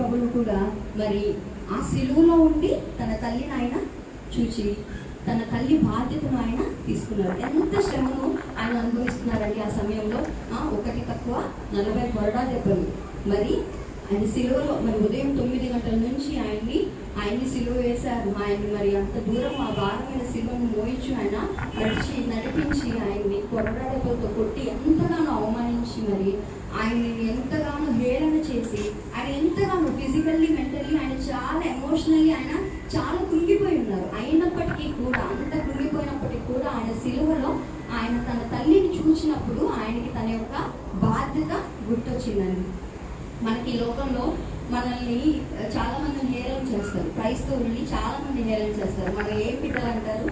ప్రభులు కూడా మరి ఆ సిలువలో ఉండి తన తల్లిని ఆయన చూచి తన తల్లి బాధ్యతను ఆయన తీసుకున్నారు ఎంత శ్రమను ఆయన అనుభవిస్తున్నారండి ఆ సమయంలో ఆ, ఒకటి తక్కువ నలభై కొరడా దెబ్బలు మరి ఆయన సిలువలో మరి ఉదయం తొమ్మిది గంటల నుంచి ఆయన్ని ఆయన్ని సిలువ వేశారు. ఆయన్ని మరి అంత దూరం ఆ భారమైన సిలువను మోయించు ఆయన నడిచి నడిపించి ఆయన్ని కొరడాడలతో కొట్టి ఎంతగానో అవమానించి మరి ఆయన్ని ఎంతగానో హేళన చేసి ఆయన ఎంతగానో ఫిజికల్లీ మెంటల్లీ ఆయన చాలా ఎమోషనల్లీ ఆయన చాలా కృంగిపోయి ఉన్నారు. అయినప్పటికీ కూడా అంత కృంగిపోయినప్పటికీ కూడా ఆయన సిలువలో ఆయన తన తల్లిని చూసినప్పుడు ఆయనకి తన యొక్క బాధ్యత గుర్తొచ్చిందండి. మనకి ఈ లోకంలో మనల్ని చాలా మంది హేళన చేస్తారు. క్రైస్తవుల్ని చాలా మంది హేళన చేస్తారు. మనం ఏం బిడ్డలు అంటారు?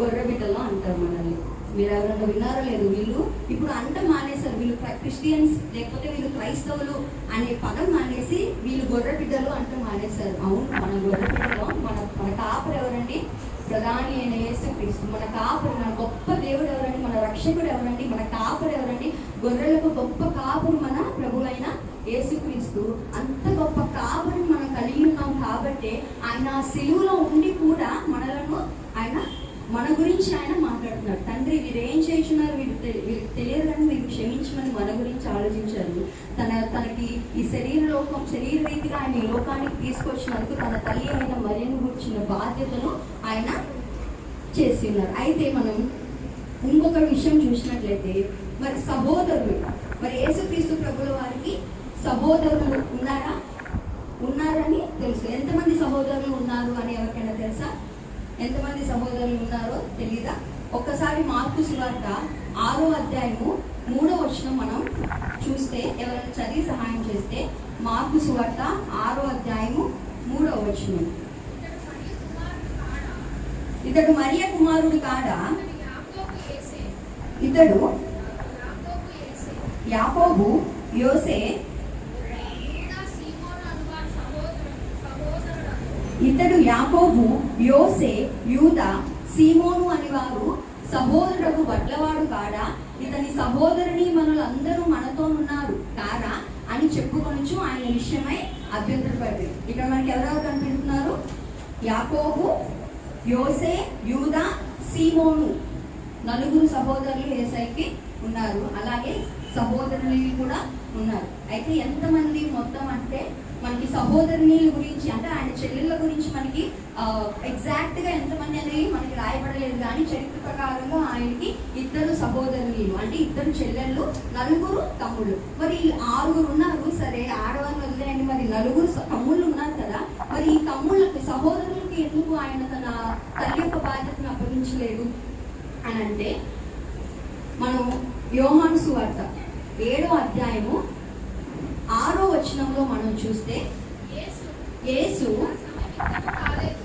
గొర్రె బిడ్డలు అంటారు మనల్ని. మీరు ఎవరైనా విన్నారో లేదు? వీళ్ళు ఇప్పుడు అంట మానేశారు. వీళ్ళు క్రిస్టియన్స్ లేకపోతే వీళ్ళు క్రైస్తవులు అనే పదం మానేసి వీళ్ళు గొర్రె బిడ్డలు అంటూ మానేశారు. అవును మన గొర్రె బిడ్డలు మన మన కాపరు ఎవరండి? ప్రధాని అయిన యేసుక్రీస్తు. మన కాపురు మన గొప్ప దేవుడు ఎవరండి? మన రక్షకుడు ఎవరండి? మన కాపురు ఎవరండి? గొర్రెలకు గొప్ప కాపురు మన ప్రభువైన యేసుక్రీస్తు. అంత గొప్ప కాపురుని మనం కలిగి ఉన్నాం కాబట్టి ఆయన ఆ సిలువలో ఉండి కూడా మనలను ఆయన మన గురించి ఆయన మాట్లాడుతున్నాడు. తండ్రి వీరు ఏం చేస్తున్నారు వీరు తె- వీరికి తెలియదు కానీ మీరు క్షమించమని మన గురించి ఆలోచించారు. తన తనకి ఈ శరీర లోకం శరీర రీతిగా ఆయన ఈ లోకానికి తీసుకొచ్చినందుకు తన తల్లి అయిన మరియను గురించిన బాధ్యతను ఆయన చేసి ఉన్నారు. అయితే మనం ఇంకొక విషయం చూసినట్లయితే మరి సహోదరులు. మరి యేసుక్రీస్తు ప్రభుల వారికి సహోదరులు ఉన్నారా? ఉన్నారని తెలుసు. ఎంతమంది సహోదరులు ఉన్నారు అని ఎవరికైనా తెలుసా? ఎంతమంది సహోదరులు ఉన్నారో తెలీదా? ఒక్కసారి మార్కు సువార్త ఆరో అధ్యాయము మూడో వచనం మనం చూస్తే ఎవరైనా చదివి సహాయం చేస్తే మార్కు సువార్త ఆరో అధ్యాయము మూడో వచనం. ఇతడు మరియ కుమారుడు కాడా? ఇతడు యాకోబు యోసే ఇతడు యాకోబు యోసే యూద సీమోను అనేవారు సహోదరుడు వడ్లవాడు కాడా? ఇతని సహోదరుని మనులందరూ మనతోనున్నారు కారా? అని చెప్పుకొనొచ్చు ఆయన విషయమై అభ్యంతరపడి. ఇక్కడ మనకి ఎవరెవరు కనిపిస్తున్నారు? యాకోబు యోసే యూద సీమోను నలుగురు సహోదరులు ఏసైకి ఉన్నారు. అలాగే సహోదరులు కూడా ఉన్నారు. అయితే ఎంతమంది మొత్తం అంటే మనకి సహోదరునీల గురించి అంటే ఆయన చెల్లెళ్ళ గురించి మనకి ఎగ్జాక్ట్గా ఎంతమంది అనేది మనకి రాయబడలేదు. కానీ చరిత్ర ప్రకారంగా ఆయనకి ఇద్దరు సహోదరునీలు అంటే ఇద్దరు చెల్లెళ్ళు నలుగురు తమ్ముళ్ళు. మరి ఆరుగురు ఉన్నారు. సరే ఆడవాళ్ళు వదిలేయండి. మరి నలుగురు తమ్ముళ్ళు ఉన్నారు కదా. మరి ఈ తమ్ముళ్ళకి సహోదరులకి ఎందుకు ఆయన తన తల్లి యొక్క బాధ్యతను అప్పగించలేదు? అని అంటే మనం యోహాను సువార్త ఏడో అధ్యాయము ఆరో వచనంలో మనం చూస్తే యేసు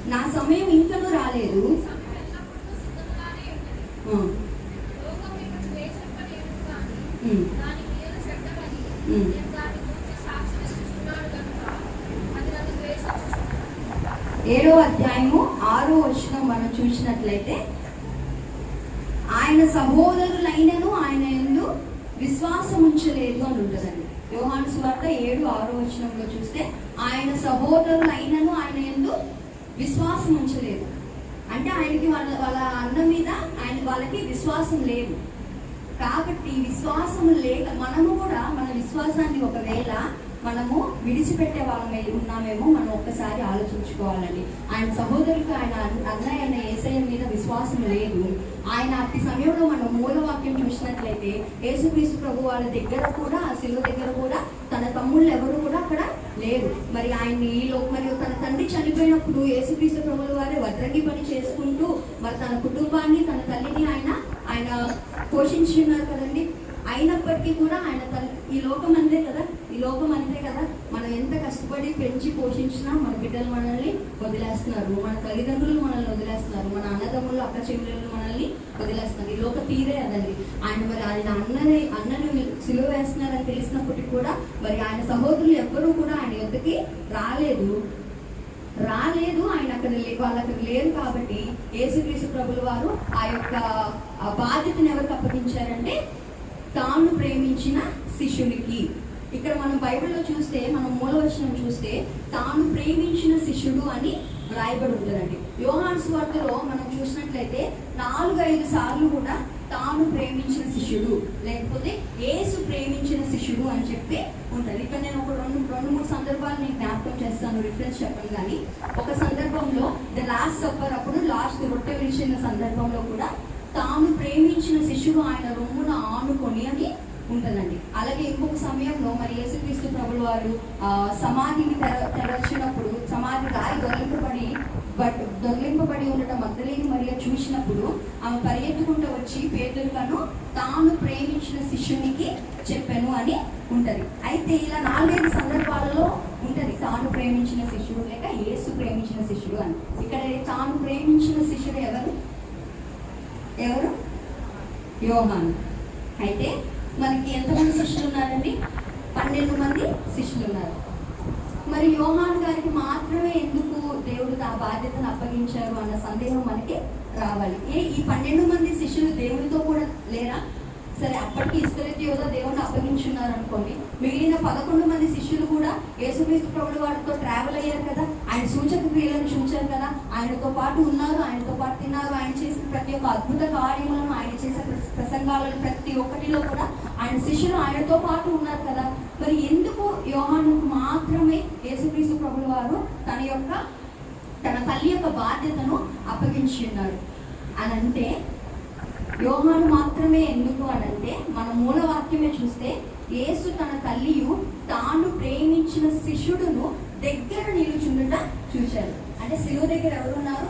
నా సమయం ఇంకనూ రాలేదు ఆ, ఉమ్, ఉమ్. ఏడో అధ్యాయము ఆరో వచనం మనం చూసినట్లయితే ఆయన సహోదరులైనను ఆయన ఎందు విశ్వాసం ఉంచలేదు అని ఉంటుందండి యోహాను సువార్త ఏడు ఆరో వచనంలో చూస్తే సహోదరులు అయినను ఆయన ఎందు విశ్వాసం ఉంచలేదు. అంటే ఆయనకి వాళ్ళ వాళ్ళ అన్న మీద ఆయన వాళ్ళకి విశ్వాసం లేదు. కాబట్టి విశ్వాసం లేక మనము కూడా మన విశ్వాసాన్ని ఒకవేళ మనము విడిచిపెట్టే వాళ్ళమే ఉన్నామేమో మనం ఒక్కసారి ఆలోచించుకోవాలండి. ఆయన సహోదరులకు ఆయన అన్నయ్య అయిన ఏసయ్య మీద విశ్వాసం లేదు. ఆయన అతి సమయంలో మనం మూలవాక్యం చూసినట్లయితే యేసుక్రీస్తు ప్రభు వాళ్ళ దగ్గర కూడా ఆ శిలువ దగ్గర కూడా తన తమ్ముళ్ళు ఎవరు కూడా అక్కడ లేరు. మరి ఆయన్ని ఈ లోక మరియు తన తండ్రి చనిపోయినప్పుడు యేసుక్రీస్తు ప్రభుల వారే వడ్రంగి పని చేసుకుంటూ మరి తన కుటుంబాన్ని తన తల్లిని ఆయన ఆయన పోషించి ఉన్నారు కదండి. అయినప్పటికీ కూడా ఆయన తల్లి ఈ లోకం అంతే కదా ఈ లోకం అంతే కదా. మనం ఎంత కష్టపడి పెంచి పోషించినా మన బిడ్డలు మనల్ని వదిలేస్తున్నారు. మన తల్లిదండ్రులు మనల్ని వదిలేస్తున్నారు. మన అన్నదమ్ములు అక్క చెల్లెళ్ళు మనల్ని వదిలేస్తున్నారు. ఈ లోక తీరే అదండి. ఆయన మరి ఆయన అన్నని అన్నను సిలువ వేస్తున్నారని తెలిసినప్పటికీ కూడా మరి ఆయన సహోదరులు ఎవ్వరూ కూడా ఆయన యొక్కకి రాలేదు. రాలేదు ఆయన అక్కడ వాళ్ళు అక్కడ లేరు కాబట్టి యేసుక్రీస్తు ప్రభుల వారు ఆ యొక్క బాధ్యతను ఎవరికి అప్పగించారంటే తాను ప్రేమించిన శిష్యునికి. ఇక్కడ మనం బైబిల్లో చూస్తే మనం మూలవచనం చూస్తే తాను ప్రేమించిన శిష్యుడు అని రాయబడి ఉంటుందండి. యోహాన్ స్వార్తలో మనం చూసినట్లయితే నాలుగు ఐదు సార్లు కూడా తాను ప్రేమించిన శిష్యుడు లేకపోతే ఏసు ప్రేమించిన శిష్యుడు అని చెప్పి ఉంటుంది. ఇక్కడ నేను ఒక రెండు రెండు మూడు సందర్భాలు నేను జ్ఞాపకం చేస్తాను రిఫరెన్స్ చెప్పను కానీ ఒక సందర్భంలో ద లాస్ట్ సప్పర్ అప్పుడు లాస్ట్ రొట్టె విరిచిన సందర్భంలో కూడా తాను ప్రేమించిన శిష్యుడు ఆయన రొమ్మున ఆనుకొని అని ఉంటుందండి. అలాగే ఇంకొక సమయంలో మరి యేసుక్రీస్తు ప్రభులు వారు సమాధిని తెర తెరచినప్పుడు సమాధి రాయి దొరికింపబడి బట్ దొరికింపబడి ఉండటం మగ్ధలేని మరియ చూసినప్పుడు ఆమె పరిగెత్తుకుంటూ వచ్చి పేదలను తాను ప్రేమించిన శిష్యునికి చెప్పాను అని ఉంటది. అయితే ఇలా నాలుగైదు సందర్భాలలో ఉంటది తాను ప్రేమించిన శిష్యుడు లేక యేసు ప్రేమించిన శిష్యుడు అని. ఇక్కడ తాను ప్రేమించిన శిష్యుడు ఎవరు? ఎవరు? యోహాను. అయితే మనకి ఎంతమంది శిష్యులు ఉన్నారండి? పన్నెండు మంది శిష్యులు ఉన్నారు. మరి యోహాన్ గారికి మాత్రమే ఎందుకు దేవుడు ఆ బాధ్యతను అప్పగించారు అన్న సందేహం మనకి రావాలి. ఏ ఈ పన్నెండు మంది శిష్యులు దేవుడితో కూడా లేరా? సరే అప్పటికి ఇస్కరెత్తి యోధ దేవుని అప్పగించున్నారు అనుకోండి. మిగిలిన పదకొండు మంది శిష్యులు కూడా యేసుక్రీస్తు ప్రభుడు వారితో ట్రావెల్ అయ్యారు కదా. ఆయన సూచక క్రియలను చూచారు కదా. ఆయనతో పాటు ఉన్నారు ఆయనతో పాటు తిన్నారు. ఆయన చేసిన ప్రతి ఒక్క అద్భుత కార్యములను ఆయన చేసే ప్రసంగాలను ప్రతి ఒక్కటిలో కూడా ఆయన శిష్యులు ఆయనతో పాటు ఉన్నారు కదా. మరి ఎందుకు యోహానుకు మాత్రమే యేసుక్రీస్తు ప్రభుడు వారు తన యొక్క తన తల్లి యొక్క బాధ్యతను అప్పగించి ఉన్నారు? అని యోహాను మాత్రమే ఎందుకు అనంటే మన మూల వాక్యమే చూస్తే యేసు తన తల్లియు తాను ప్రేమించిన శిష్యుడును దగ్గర నిలుచుండుట చూశారు అంటే శిలువ దగ్గర ఎవరున్నారు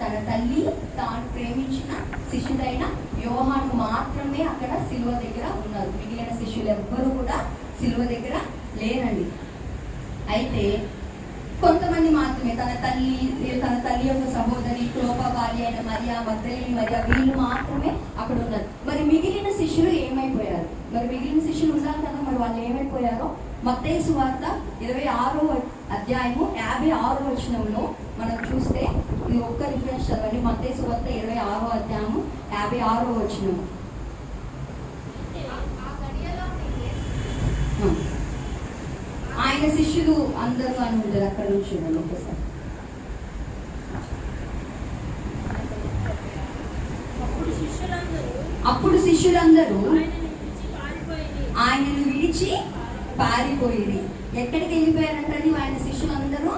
తన తల్లి తాను ప్రేమించిన శిష్యుడైన యోహాను మాత్రమే అక్కడ శిలువ దగ్గర ఉన్నారు. మిగిలిన శిష్యులు ఎవ్వరూ కూడా శిలువ దగ్గర లేరండి. అయితే కొంతమంది మాత్రమే తన తల్లి తన తల్లి యొక్క సహోదరి క్లోప భార్య అయిన మరియా మద్దలి మరియా వీళ్ళు మాత్రమే అక్కడ ఉన్నారు. మరి మిగిలిన శిష్యులు ఏమైపోయారు? మరి మిగిలిన శిష్యులు ఉన్నారు కదా మరి వాళ్ళు ఏమైపోయారో? మత్తేసు వార్త ఇరవై ఆరో అధ్యాయము యాభై ఆరో వచనంలో మనం చూస్తే ఇది ఒక్క రిఫరెన్స్ చదవండి. మత్తేసు వార్త ఇరవై ఆరో అధ్యాయము యాభై ఆరో వచనము ఆ. ఆయన శిష్యులు అందరూ అని ఉంటుంది అక్కడ నుంచి చూడండి ఒకసారి అప్పుడు శిష్యులందరూ ఆయనను విడిచి పారిపోయింది ఎక్కడికి వెళ్ళిపోయారంటండి ఆయన శిష్యులందరూ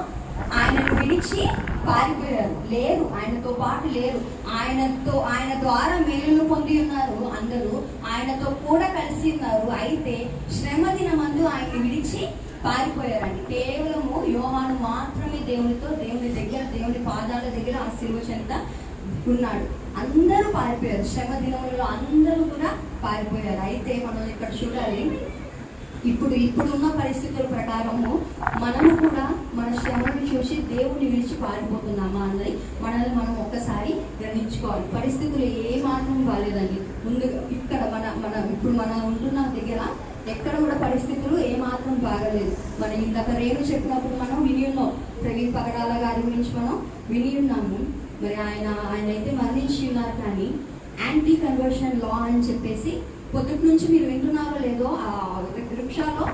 ఆయనను విడిచి పారిపోయారు. లేరు ఆయనతో పాటు లేరు. ఆయనతో ఆయన ద్వారా మేలును పొంది ఉన్నారు అందరూ. ఆయనతో కూడా కలిసి ఉన్నారు. అయితే శ్రమ దినమందు ఆయన్ని విడిచి పారిపోయారండి. కేవలము యోహాను మాత్రమే దేవునితో దేవుని దగ్గర దేవుని పాదాల దగ్గర ఆ శిలువ చెంత ఉన్నాడు. అందరూ పారిపోయారు. శ్రమ దినములలో అందరూ కూడా పారిపోయారు. అయితే మనం ఇక్కడ చూడాలి. ఇప్పుడు ఇప్పుడున్న పరిస్థితుల ప్రకారము మనము కూడా మన శ్రమను చూసి దేవుని విడిచి పారిపోతున్నామా అన్నది మనల్ని మనం ఒక్కసారి గ్రహించుకోవాలి. పరిస్థితులు ఏ మాత్రం బాగాలేదండి ముందు ఇక్కడ మన మన ఇప్పుడు మనం ఉంటున్న దగ్గర ఎక్కడ కూడా పరిస్థితులు ఏమాత్రం బాగలేదు. మనం ఇందాక రేరు చెప్పినప్పుడు మనం విని ఉన్నాం ప్రవీణ్ పగడాల గారి గురించి మనం విని ఉన్నాము మరి ఆయన ఆయన అయితే మరణించి ఉన్నారు కానీ యాంటీ కన్వర్షన్ లా అని చెప్పేసి పొద్దుటి నుంచి మీరు వింటున్నారో లేదో ఆ రిక్షాలో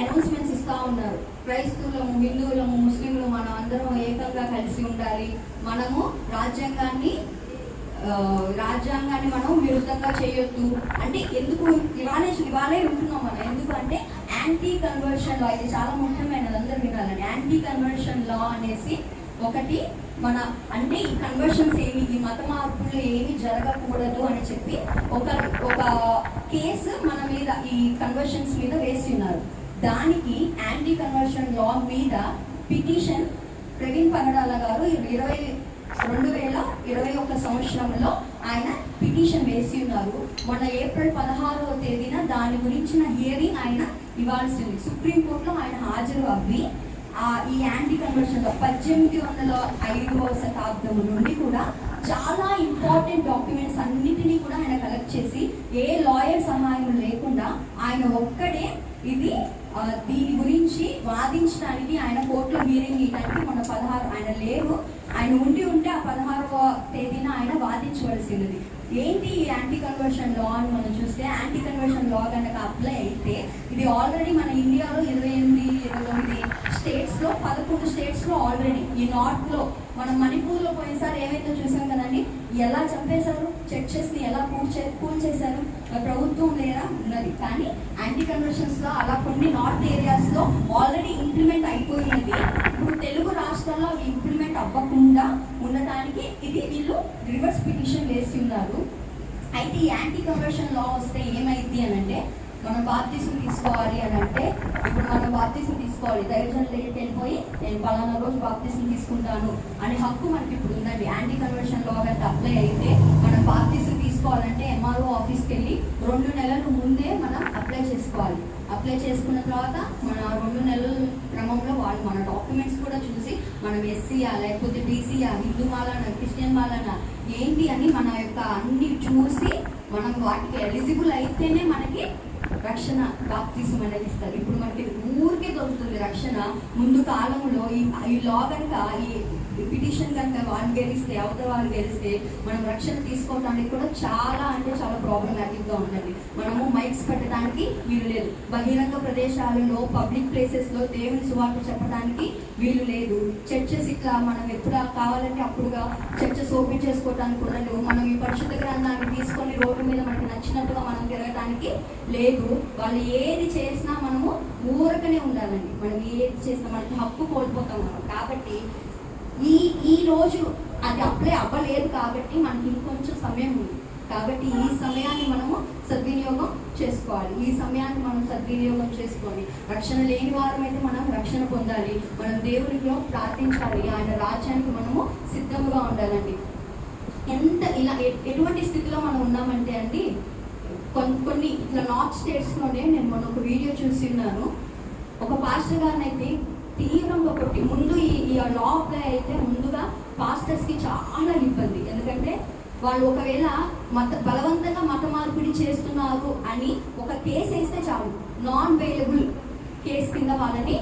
అనౌన్స్మెంట్స్ ఇస్తూ ఉన్నారు. క్రైస్తవులము హిందువులము ముస్లింలు మనం అందరం ఏకంగా కలిసి ఉండాలి. మనము రాజ్యాంగాన్ని రాజ్యాంగాన్ని మనం విరుద్ధంగా చేయొద్దు. అంటే ఎందుకు ఇవాళే ఇవాళే వింటున్నాం మనం. ఎందుకంటే యాంటీ కన్వర్షన్ లా ఇది చాలా ముఖ్యమైనది అందరూ వినాలండి యాంటీ కన్వర్షన్ లా అనేసి ఒకటి మన అంటే ఈ కన్వర్షన్స్ ఏమి ఈ మత మార్పులు ఏమి జరగకూడదు అని చెప్పి ఒక ఒక కేసు మన మీద ఈ కన్వర్షన్స్ మీద వేసి ఉన్నారు దానికి యాంటీ కన్వర్షన్ లా మీద పిటిషన్ ప్రవీణ్ పగడాల గారు ఇరవై రెండు వేల ఇరవై ఒక సంవత్సరంలో ఆయన పిటిషన్ వేసి ఉన్నారు. మొన్న ఏప్రిల్ పదహారవ తేదీన దాని గురించిన హియరింగ్ ఆయన ఇవ్వాల్సింది. సుప్రీంకోర్టులో ఆయన హాజరు అవ్వి ఆ ఈ యాంటీ కన్వర్షన్లో పద్దెనిమిది వందల ఐదవ శతాబ్దం నుండి కూడా చాలా ఇంపార్టెంట్ డాక్యుమెంట్స్ అన్నిటినీ కూడా ఆయన కలెక్ట్ చేసి ఏ లాయర్ సహాయం లేకుండా ఆయన ఒక్కడే ఇది దీని గురించి వాదించడానికి ఆయన కోర్టులో హీరింగ్ ఇవ్వడానికి మన పదహారు ఆయన లేవు ఆయన ఉండి ఉంటే ఆ పదహారవ తేదీన ఆయన వాదించవలసింది ఏంటి ఈ యాంటీ కన్వర్షన్ లా అని మనం చూస్తే యాంటీ కన్వర్షన్ లా కనుక అప్లై అయితే ఇది ఆల్రెడీ మన ఇండియాలో ఇరవై ఎనిమిది ఇరవై తొమ్మిది స్టేట్స్లో పదకొండు స్టేట్స్లో ఆల్రెడీ ఈ నార్త్లో మనం మణిపూర్లో పోయినసారి ఏమైతే చూసాం కదండి? ఎలా చంపేశారు? చర్చెస్ని ఎలా కూల్ చే కూల్ చేశారు? ప్రభుత్వం లేదా ఉన్నది. కానీ యాంటీ కన్వర్షన్స్లో అలా కొన్ని నార్త్ ఏరియాస్లో ఆల్రెడీ ఇంప్లిమెంట్ అయిపోయినవి. ఇప్పుడు తెలుగు రాష్ట్రాల్లో అవి ఇంప్లిమెంట్ అవ్వకుండా ఉండటానికి ఇది వీళ్ళు రివర్స్ పిటిషన్ వేస్తున్నారు. అయితే ఈ యాంటీ కన్వర్షన్ లా వస్తే ఏమైంది అని అంటే మనం బాప్తీసం తీసుకోవాలి అని అంటే ఇప్పుడు మనం బాప్తీసం తీసుకోవాలి దైవజన్ దగ్గరికి వెళ్ళిపోయి నేను పలానా రోజు బాప్తీసం తీసుకుంటాను అనే హక్కు మనకి ఇప్పుడు ఉందండి. యాంటీ కన్వర్షన్లో గట్ట అప్లై అయితే మనం బాప్తీసం తీసుకోవాలంటే ఎంఆర్ఓ ఆఫీస్కి వెళ్ళి రెండు నెలలు ముందే మనం అప్లై చేసుకోవాలి. అప్లై చేసుకున్న తర్వాత మన రెండు నెలల క్రమంలో వాళ్ళు మన డాక్యుమెంట్స్ కూడా చూసి మనం ఎస్సీయా లేకపోతే బీసీయా హిందూ మాలనా క్రిస్టియన్ మాలనా ఏంటి అని మన యొక్క అన్ని చూసి మనం వాటికి ఎలిజిబుల్ అయితేనే మనకి రక్షణ బాప్తిజం అనేది ఇస్తారు. ఇప్పుడు మనకి ఊరికే దొరుకుతుంది రక్షణ. ముందు కాలంలో ఈ ఈ లా కనుక ఈ పిటిషన్ కనుక వాళ్ళు గెలిస్తే అవతల వాళ్ళు గెలిస్తే మనం రక్షణ తీసుకోవడానికి కూడా చాలా అంటే చాలా ప్రాబ్లమాటిక్గా ఉంటుంది మనము మైక్స్ పెట్టడానికి వీలు లేదు. బహిరంగ ప్రదేశాలలో పబ్లిక్ ప్లేసెస్లో దేవుని సువార్త చెప్పడానికి వీలు లేదు. చర్చెస్ ఇట్లా మనం ఎప్పుడు కావాలంటే అప్పుడుగా చర్చెస్ ఓపెన్ చేసుకోవడానికి ఉండదు మనం ఈ పరిశుద్ధ గ్రంథాన్ని తీసుకొని రోడ్డు మీద మనకి నచ్చినట్టుగా మనం తిరగడానికి లేదు. వాళ్ళు ఏది చేసినా మనము ఊరకనే ఉండాలండి. మనం ఏది చేసినా మనకి హక్కు కోల్పోతాం మనం. కాబట్టి ఈ ఈ రోజు అది అప్లై అవ్వలేదు కాబట్టి మనకి ఇంకొంచెం సమయం ఉంది. కాబట్టి ఈ సమయాన్ని మనము సద్వినియోగం చేసుకోవాలి. ఈ సమయాన్ని మనం సద్వినియోగం చేసుకొని రక్షణ లేని వారమైతే మనం రక్షణ పొందాలి. మనం దేవునిలో ప్రార్థించాలి. ఆయన రాజ్యానికి మనము సిద్ధంగా ఉండాలండి. ఎంత ఇలా ఎటువంటి స్థితిలో మనం ఉన్నామంటే అండి కొన్ని కొన్ని ఇట్లా నార్త్ స్టేట్స్లోనే నేను మొన్న ఒక వీడియో చూసి ఉన్నాను. ఒక పాస్టర్ గారిని అయితే తీవ్రంగా కొట్టి ముందు ఈ ఈ లా అప్లై అయితే ముందుగా పాస్టర్స్కి చాలా ఇబ్బంది. ఎందుకంటే వాళ్ళు ఒకవేళ మత బలవంతంగా మత మార్పిడి చేస్తున్నారు అని ఒక కేసు వేస్తే చాలు. నాన్ బెయిలబుల్ కేసు కింద వాళ్ళని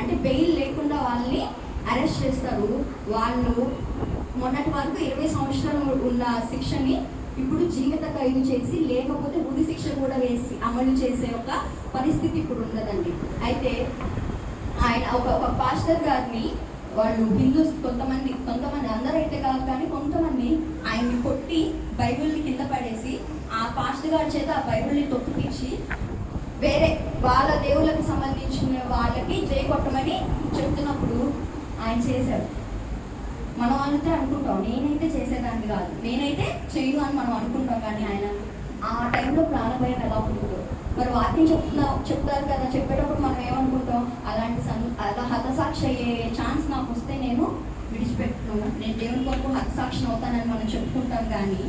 అంటే బెయిల్ లేకుండా వాళ్ళని అరెస్ట్ చేస్తారు. వాళ్ళు మొన్నటి వరకు ఇరవై సంవత్సరాలు ఉన్న శిక్షని ఇప్పుడు జీవిత ఖైదు చేసి లేకపోతే ఉరి శిక్ష కూడా వేసి అమలు చేసే ఒక పరిస్థితి ఇప్పుడు ఉన్నదండి. అయితే ఆయన ఒక ఒక పాస్టర్ గారిని వాళ్ళు హిందూస్ కొంతమంది కొంతమంది అందరూ అయితే కాదు కానీ కొంతమంది ఆయన్ని కొట్టి బైబిల్ని కింద పడేసి ఆ పాస్టర్ గారి చేత ఆ బైబిల్ని తొక్కిపించి వేరే వాళ్ళ దేవుళ్ళకి సంబంధించిన వాళ్ళకి జయ కొట్టమని చెప్తున్నప్పుడు ఆయన చేశాడు. మనం అంతే అనుకుంటాం. నేనైతే చేసేదాన్ని కాదు. నేనైతే చేయను అని మనం అనుకుంటాం కానీ ఆయన ఆ టైంలో ప్రాణభయం ఎలా ఉంటుందో మరి వాక్యం చెప్తున్నా చెప్తారు కదా. చెప్పేటప్పుడు మనం ఏమనుకుంటాం? అలాంటి సం అలా హతసాక్షి అయ్యే ఛాన్స్ నాకు వస్తే నేను విడిచిపెట్టుకున్నాను నేను దేవుని కొరకు హతసాక్షి అవుతానని మనం చెప్పుకుంటాం కానీ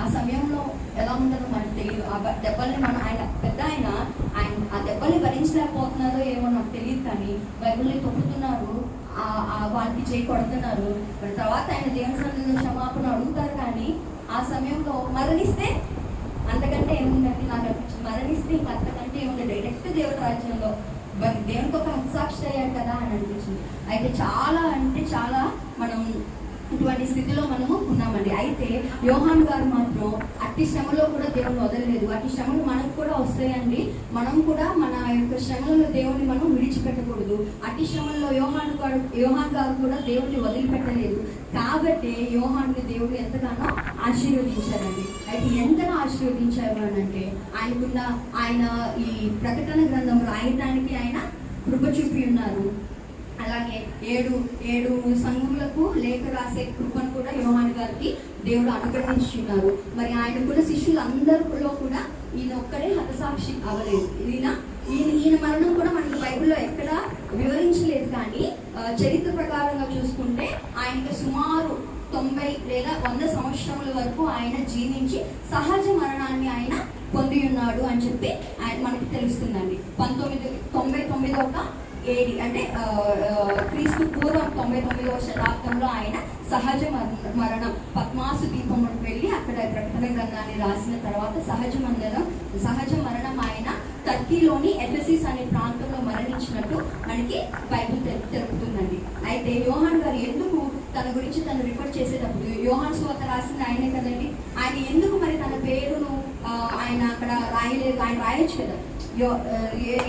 ఆ సమయంలో ఎలా ఉంటుందో మనకు తెలియదు. ఆ దెబ్బల్ని మనం ఆయన పెద్ద ఆయన ఆయన ఆ దెబ్బల్ని భరించలేకపోతున్నారో ఏమో నాకు తెలియదు కానీ బైబిల్ని తొక్కుతున్నారు. ఆ- వాళ్ళకి చేయి కొడుతున్నారు. మరి తర్వాత ఆయన దేవుని సన్నిధిలో క్షమాపణ అడుగుతారు కానీ ఆ సమయంలో మరణిస్తే అంతకంటే ఏముందండి? నాకు మరణిస్తే ఇంకా అంతకంటే ఏముంది? డైరెక్ట్ దేవుడి రాజ్యంలో మరి దేవునికి ఒక హత్సాక్షి అయ్యాడు కదా అని అనిపించింది. అయితే చాలా అంటే చాలా మనం ఇటువంటి స్థితిలో మనము ఉన్నామండి. అయితే యోహాన్ గారు మాత్రం అట్టి శ్రమలో కూడా దేవుని వదలలేదు. అట్టి శ్రమలు మనకు కూడా వస్తాయండి. మనం కూడా మన యొక్క శ్రమలలో దేవుని మనం విడిచిపెట్టకూడదు. అట్టి శ్రమల్లో యోహాన్ గారు యోహాన్ గారు కూడా దేవుని వదిలిపెట్టలేదు. కాబట్టి యోహాన్ని దేవుడు ఎంతగానో ఆశీర్వదించారండి అయితే ఎంతగా ఆశీర్వదించారు అని అంటే ఆయనకున్న ఆయన ఈ ప్రకటన గ్రంథం రాయటానికి ఆయన కృప చూపి ఉన్నారు. అలాగే ఏడు ఏడు సంఘములకు లేఖ రాసే కృపను కూడా యోహాన్ గారికి దేవుడు అనుగ్రహించున్నారు మరి ఆయన కూడా శిష్యులందరిలో కూడా ఈయన ఒక్కడే హతసాక్షి అవ్వలేదు. ఈయన ఈయన ఈయన మరణం కూడా మనకి బైబిల్లో ఎక్కడ వివరించలేదు కానీ చరిత్ర ప్రకారంగా చూసుకుంటే ఆయనకి సుమారు తొంభై లేదా వంద సంవత్సరముల వరకు ఆయన జీవించి సహజ మరణాన్ని ఆయన పొంది ఉన్నాడు అని చెప్పి ఆయన మనకి తెలుస్తుందండి. పంతొమ్మిది తొంభై తొమ్మిది ఒక ఏడి అంటే క్రీస్తు పూర్వం తొంభై తొమ్మిదవ శతాబ్దంలో ఆయన సహజ మరణం పద్మాసు దీపంలోకి వెళ్ళి అక్కడ ప్రకటన గ్రంథాన్ని రాసిన తర్వాత సహజ మరణం సహజ మరణం ఆయన టర్కీలోని ఎఫెసిస్ అనే ప్రాంతంలో మరణించినట్టు మనకి బైబిల్ తెలు- తెలుపుతుందండి. అయితే యోహాన్ గారు ఎందుకు తన గురించి తను రిఫర్ చేసేటప్పుడు యోహాన్ స్వాత రాసింది ఆయనే కదండి? ఆయన ఎందుకు మరి తన పేరును ఆయన అక్కడ రాయలేదు ఆయన రాయొచ్చు కదా? యో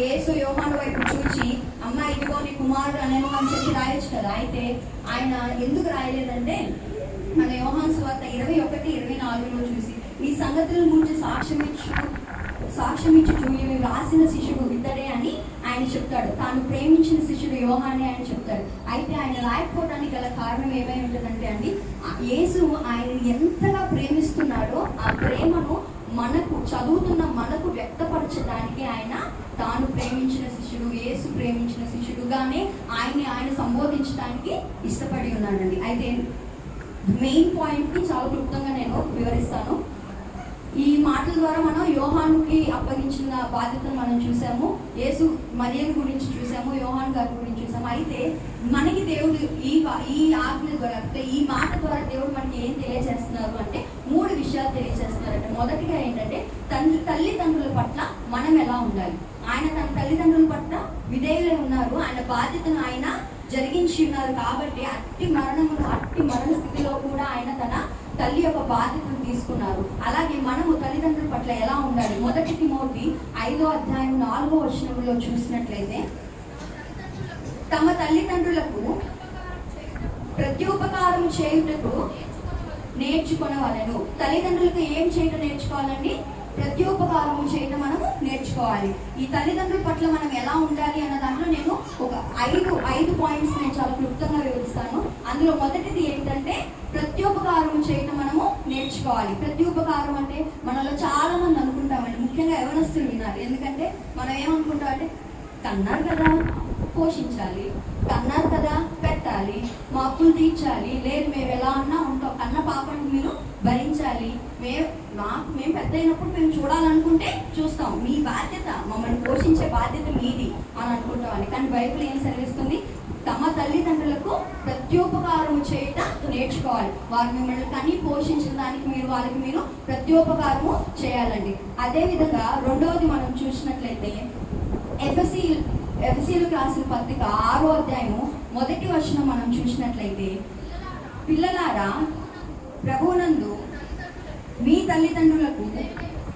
యేసు యోహాను వైపు చూచి అమ్మ ఇదిగో నీ కుమారుడు అనేమో అని చెప్పి రాయొచ్చు కదా? అయితే ఆయన ఎందుకు రాయలేదంటే మన యోహాన్ స్వార్త ఇరవై ఒకటి ఇరవై నాలుగులో చూసి ఈ సంగతుల గురించి సాక్ష్యం ఇచ్చు సాక్ష్యం ఇచ్చి చూయి రాసిన శిష్యుడు ఇద్దరే అని ఆయన చెప్తాడు. తాను ప్రేమించిన శిష్యుడు యోహానే ఆయన చెప్తాడు. అయితే ఆయన రాయకపోవడానికి గల కారణం ఏమై ఉంటుందంటే అండి ఆ యేసు ఆయన ఎంతగా ప్రేమిస్తున్నాడో ఆ ప్రేమను మనకు చదువుతున్న మనకు వ్యక్తపరచడానికి ఆయన తాను ప్రేమించిన శిష్యుడు యేసు ప్రేమించిన శిష్యుడుగానే ఆయన్ని ఆయన సంబోధించడానికి ఇష్టపడి ఉన్నాడండి. అయితే మెయిన్ పాయింట్ని చాలా క్లుప్తంగా నేను వివరిస్తాను. ఈ మాటల ద్వారా మనం యోహానుకి అప్పగించిన బాధ్యతను మనం చూసాము. యేసు మరియను గురించి చూసాము యోహాన్ గారి గురించి చూసాము. అయితే మనకి దేవుడు ఈ ఈ ఆజ్ఞ ద్వారా ఈ మాట ద్వారా దేవుడు మనకి ఏం తెలియజేస్తున్నాడు అంటే మూడు విషయాలు తెలియజేస్తున్నారంటే మొదటిగా ఏంటంటే తండ్రి తల్లిదండ్రుల పట్ల మనం ఎలా ఉండాలి? ఆయన తన తల్లిదండ్రుల పట్ల విధేయులై ఉన్నారు. ఆయన బాధ్యతను ఆయన జరిగించి ఉన్నారు కాబట్టి అట్టి మరణము అట్టి మరణ స్థితిలో కూడా ఆయన తన తల్లి యొక్క బాధ్యతను తీసుకున్నారు. అలాగే మనము తల్లిదండ్రుల పట్ల ఎలా ఉండాలి? మొదటి తిమోతి ఐదో అధ్యాయం నాలుగో వచనంలో చూసినట్లయితే తమ తల్లిదండ్రులకు ప్రత్యుపకారం చేయుటకు నేర్చుకునవలను. తల్లిదండ్రులకు ఏం చేయడం నేర్చుకోవాలండి? ప్రత్యోపకారం చేయడం మనము నేర్చుకోవాలి. ఈ తల్లిదండ్రుల పట్ల మనం ఎలా ఉండాలి అన్న దాంట్లో నేను ఒక ఐదు ఐదు పాయింట్స్ నేను చాలా క్లుప్తంగా వివరిస్తాను. అందులో మొదటిది ఏంటంటే ప్రత్యోపకారం చేయడం మనము నేర్చుకోవాలి. ప్రత్యోపకారం అంటే మనలో చాలా మంది అనుకుంటామండి. ముఖ్యంగా యవనస్తులు వినాలి. ఎందుకంటే మనం ఏమనుకుంటాం అంటే కన్నారు కదా పోషించాలి. కన్నారు కదా పెట్టాలి. మా అప్పులు తీర్చాలి. లేదు మేము ఎలా అన్నా ఉంటాం. కన్న పాపను మీరు భరించాలి. మేము మాకు మేము పెద్ద అయినప్పుడు మేము చూడాలనుకుంటే చూస్తాం. మీ బాధ్యత మమ్మల్ని పోషించే బాధ్యత మీది అని అనుకుంటామని కానీ బైబిల్ ఏం సెలవిస్తుంది? తమ తల్లిదండ్రులకు ప్రత్యోపకారం చేయటం నేర్చుకోవాలి. వారు మిమ్మల్ని కని పోషించిన దానికి మీరు వాళ్ళకి మీరు ప్రత్యోపకారము చేయాలండి. అదేవిధంగా రెండవది మనం చూసినట్లయితే ఎఫ్ఎస్సి ఎఫ్ఎస్సీలకు రాసిన పత్రిక ఆరో అధ్యాయము మొదటి వచనం మనం చూసినట్లయితే పిల్లలారా ప్రభువునందు మీ తల్లిదండ్రులకు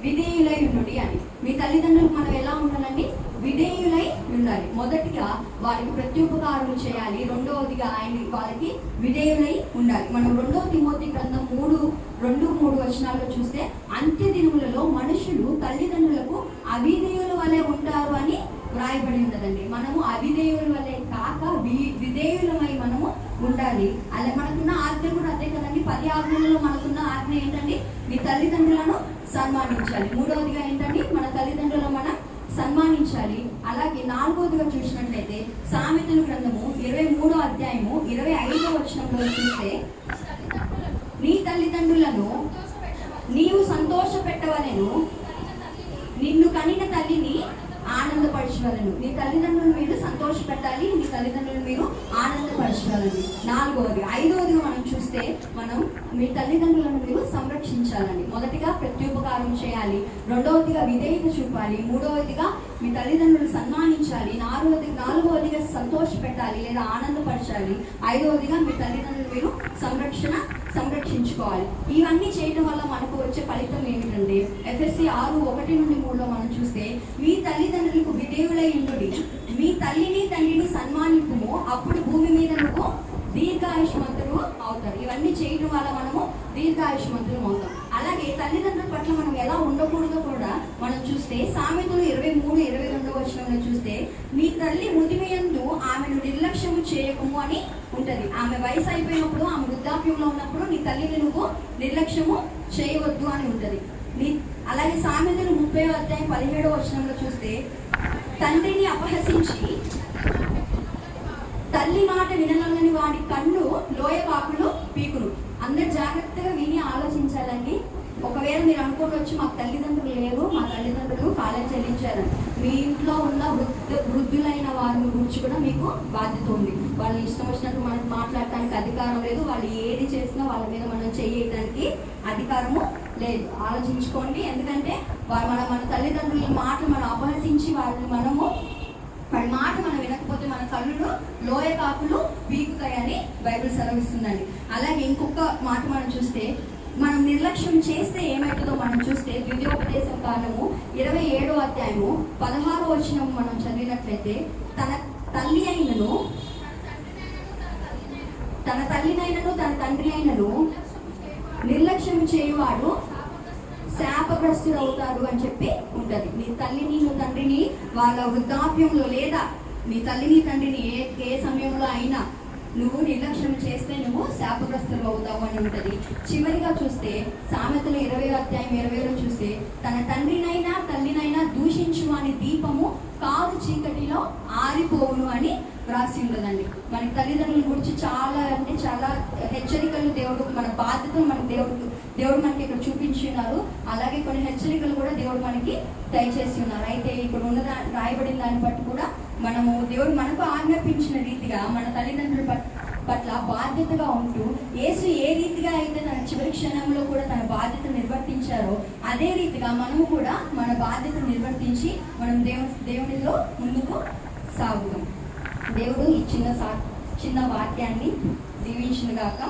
విధేయులై ఉండి అని. మీ తల్లిదండ్రులకు మనం ఎలా ఉండాలండి? విధేయులై ఉండాలి. మొదటిగా వారికి ప్రత్యుపకారం చేయాలి. రెండవదిగా ఆయన వాళ్ళకి విధేయులై ఉండాలి. మనం రెండవ తిమోతి గ్రంథం మూడు రెండు మూడు వచనాల్లో చూస్తే అంత్య దినములలో మనుషులు తల్లిదండ్రులకు అవిధేయుల వలె ఉంటారు అని వ్రాయబడి ఉన్నదండి. మనము అవిధేయుల వలె కాక వి విధేయులమై మనం ఉండాలి. అలా మనకున్న ఆజ్ఞ కూడా అదే కదండి. పది ఆజ్ఞలలో మనకున్న ఆజ్ఞ ఏంటండి మీ తల్లిదండ్రులను సన్మానించాలి. మూడవదిగా ఏంటండి మన తల్లిదండ్రులను మనం సన్మానించాలి. అలాగే నాలుగవదిగా చూసినట్లయితే సామెతల గ్రంథము ఇరవై మూడో అధ్యాయము ఇరవై ఐదో వచనంలో చూస్తే నీ తల్లిదండ్రులను నీవు సంతోష పెట్టవలను నిన్ను కనిన తల్లిని ఆనందపరచవలను. నీ తల్లిదండ్రులు మీరు సంతోషపెట్టాలి మీ నీ తల్లిదండ్రులు మీరు ఆనందపరచగలని నాలుగవది ఐదవది మనం చూస్తే మనం మీ తల్లిదండ్రులను మీరు సంరక్షించాలని. మొదటిగా ప్రత్యుపకారం చేయాలి రెండవదిగా విధేయత చూపాలి మూడవదిగా మీ తల్లిదండ్రులు సన్మానించాలి నాలుగవది నాలుగవదిగా సంతోష పెట్టాలి లేదా ఆనందపరచాలి ఐదవదిగా మీ తల్లిదండ్రులు మీరు సంరక్షణ సంరక్షించుకోవాలి. ఇవన్నీ చేయడం వల్ల మనకు వచ్చే ఫలితం ఏమిటంటే ఎఫ్ఎస్సి ఆరు ఒకటి నుండి మూడులో మనం చూస్తే మీ తల్లిదండ్రులకు విధేయులై ఉండుడి. మీ తల్లిని తండ్రిని సన్మానింపుము. అప్పుడు భూమి మీద నువ్వు దీర్ఘాయుష్మంతుడు అవుతారు ఇవన్నీ చేయడం వల్ల మనము దీర్ఘాయుష్మంతులు అవుతాం. అలాగే తల్లిదండ్రుల పట్ల మనం ఎలా ఉండకూడదో కూడా మనం చూస్తే సామెతలు ఇరవై మూడు ఇరవై రెండు వచనంలో చూస్తే మీ తల్లి ముదిమియందు ఆమెను నిర్లక్ష్యము చేయకము అని ఉంటుంది. ఆమె వయసు అయిపోయినప్పుడు ఆమె వృద్ధాప్యంలో ఉన్నప్పుడు నీ తల్లిని నువ్వు నిర్లక్ష్యము చేయవద్దు అని ఉంటుంది. నీ అలాగే సామెతలు ముప్పై అధ్యాయం పదిహేడో వచనంలో చూస్తే తండ్రిని అపహసించి తల్లి మాట వినలని వాడి కళ్ళు లోయ కాకులు పీకులు అందరు జాగ్రత్తగా విని ఆలోచించాలండి. ఒకవేళ మీరు అనుకోవచ్చు మాకు తల్లిదండ్రులు లేరు మా తల్లిదండ్రులు కాలం చెల్లించారు. మీ ఇంట్లో ఉన్న వృద్ధ వృద్ధులైన వారిని గురించి కూడా మీకు బాధ్యత ఉంది. వాళ్ళు ఇష్టం వచ్చినట్టు మనకు మాట్లాడటానికి అధికారం లేదు. వాళ్ళు ఏది చేసినా వాళ్ళ మీద మనం చేయడానికి అధికారము లేదు ఆలోచించుకోండి. ఎందుకంటే వారు మన మన తల్లిదండ్రుల మాటలు మనం అపహసించి వారిని మనము వాడి మాట మనం వినకపోతే మన కళ్ళు లోయ కాకులు పీకుతాయని బైబిల్ సెలవిస్తుందండి. అలాగే ఇంకొక మాట మనం చూస్తే మనం నిర్లక్ష్యం చేస్తే ఏమవుతుందో మనం చూస్తే ద్వితీయోపదేశం కాలము ఇరవై ఏడో అధ్యాయము పదహారో వచ్చిన మనం చదివినట్లయితే తన తల్లి అయినను తన తల్లినైనను తన తండ్రి అయినను నిర్లక్ష్యం చేయువాడు శాపగ్రస్తుడు అవుతాడు అని చెప్పి ఉంటుంది. నీ తల్లిని నీ తండ్రిని వాళ్ళ వృద్ధాప్యంలో లేదా నీ తల్లిని తండ్రిని ఏ ఏ సమయంలో అయినా నువ్వు నిర్లక్ష్యం చేస్తే నువ్వు శాపగ్రస్తులు అవుతావు అని ఉంటుంది. చివరిగా చూస్తే సామెతలు ఇరవై అధ్యాయం ఇరవైలో చూస్తే తన తండ్రినైనా తల్లి దూషించు అని దీపము కాదు చీకటిలో ఆరిపోవును అని రాసి ఉండదండి. మన తల్లిదండ్రుల గురించి చాలా అంటే చాలా హెచ్చరికలు దేవుడు మన బాధ్యతలు మన దేవుడు దేవుడు మనకి ఇక్కడ చూపించి ఉన్నారు. అలాగే కొన్ని హెచ్చరికలు కూడా దేవుడు మనకి దయచేసి ఉన్నారు. అయితే ఇక్కడ ఉన్న రాయబడిన దాన్ని బట్టి కూడా మనము దేవుడు మనకు ఆజ్ఞాపించిన రీతిగా మన తల్లిదండ్రుల పట్- పట్ల బాధ్యతగా ఉంటూ యేసు ఏ రీతిగా అయితే తన చివరి క్షణంలో కూడా తన బాధ్యత నిర్వర్తించారో అదే రీతిగా మనము కూడా మన బాధ్యత నిర్వర్తించి మనం దేవు దేవునిలో ముందుకు సాగుదాం. దేవుడు ఈ చిన్న సా చిన్న వాక్యాన్ని దీవించిన గాక